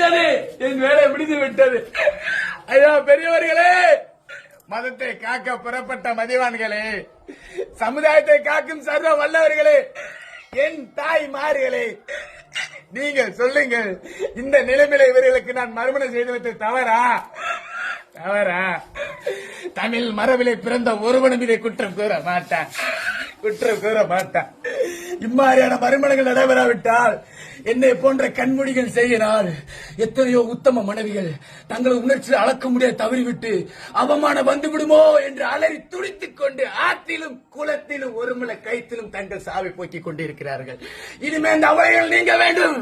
விட்டது. என் வேலை முடிந்து விட்டது. ஐயா பெரியவர்களே. மதத்தை காக்க புறப்பட்ட மதிவான்களே சமுதாயத்தை காக்கும் சர்வ வல்லவர்களே என் தாய் மார்களே நீங்கள் சொல்லுங்கள் இந்த நிலைமையில இவர்களுக்கு நான் மறுமணம் செய்து வைத்து தவறா? தவறா. தமிழ் மரபிலே பிறந்த ஒருவனும் இதை குற்றம் கூற மாட்டான். குற்றம் கூற மாட்டான். இம்மாதிரியான மறுமணங்கள் நடைபெறாவிட்டால் என்னை போன்ற கண்மொழிகள் செய்கிறார். எத்தனையோ உத்தம மனைவிகள் தங்களது உணர்ச்சி அளக்க முடியாது தவறிவிட்டு அவமானம் வந்துவிடுமோ என்று அலறி துடித்துக் கொண்டு ஆற்றிலும் குளத்திலும் ஒருமுளை கைத்திலும் தங்கள் சாவை போக்கிக் கொண்டிருக்கிறார்கள். இனிமே இந்த அவலைகள் நீங்க வேண்டும்.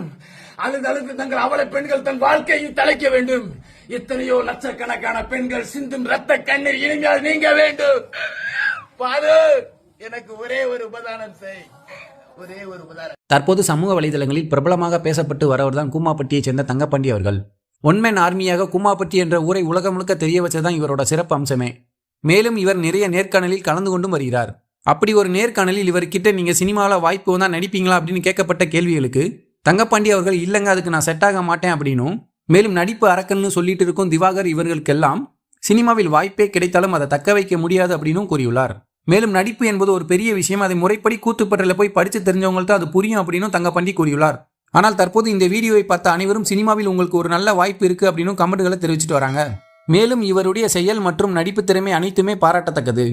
அழுது அழுது தங்கள் அவல பெண்கள் தன் வாழ்க்கையை தலைக்க வேண்டும். எத்தனையோ லட்சக்கணக்கான பெண்கள் சிந்தும் ரத்த கண்ணீர் இனிமையால் நீங்க வேண்டும். பாது எனக்கு ஒரே ஒரு உபதானம் செய். ஒரே ஒரு உதாரணம். தற்போது சமூக வலைதளங்களில் பிரபலமாக பேசப்பட்டு வரவர்தான் கூமாப்பட்டியைச் சேர்ந்த தங்கப்பாண்டி அவர்கள். ஒன்மேன் ஆர்மியாக கூமாப்பட்டி என்ற ஊரை உலகம் முழுக்க தெரிய வச்சதான் இவரோட சிறப்பு அம்சமே. மேலும் இவர் நிறைய நேர்காணலில் கலந்து கொண்டும் வருகிறார். அப்படி ஒரு நேர்காணலில் இவர்கிட்ட நீங்க சினிமாவில் வாய்ப்பு வந்தால் நடிப்பீங்களா அப்படின்னு கேட்கப்பட்ட கேள்விகளுக்கு தங்கப்பாண்டி அவர்கள் இல்லைங்க அதுக்கு நான் செட் ஆக மாட்டேன் அப்படின்னும் மேலும் நடிப்பு அரக்கன்னு சொல்லிட்டு இருக்கும் திவாகர் இவர்களுக்கெல்லாம் சினிமாவில் வாய்ப்பே கிடைத்தாலும் அதை தக்க வைக்க முடியாது அப்படின்னும் கூறியுள்ளார். மேலும் நடிப்பு என்பது ஒரு பெரிய விஷயம். அதை முறைப்படி கூத்துப்பட்டில் போய் படித்து தெரிஞ்சவங்கள்ட்ட அது புரியும் அப்படின்னும் தங்கப்பண்டி கூறியுள்ளார். ஆனால் தற்போது இந்த வீடியோவை பார்த்த அனைவரும் சினிமாவில் உங்களுக்கு ஒரு நல்ல வாய்ப்பு இருக்கு அப்படின்னும் கமெண்ட்களை தெரிவிச்சிட்டு வராங்க. மேலும் இவருடைய செயல் மற்றும் நடிப்பு திறமை அனைத்துமே பாராட்டத்தக்கது.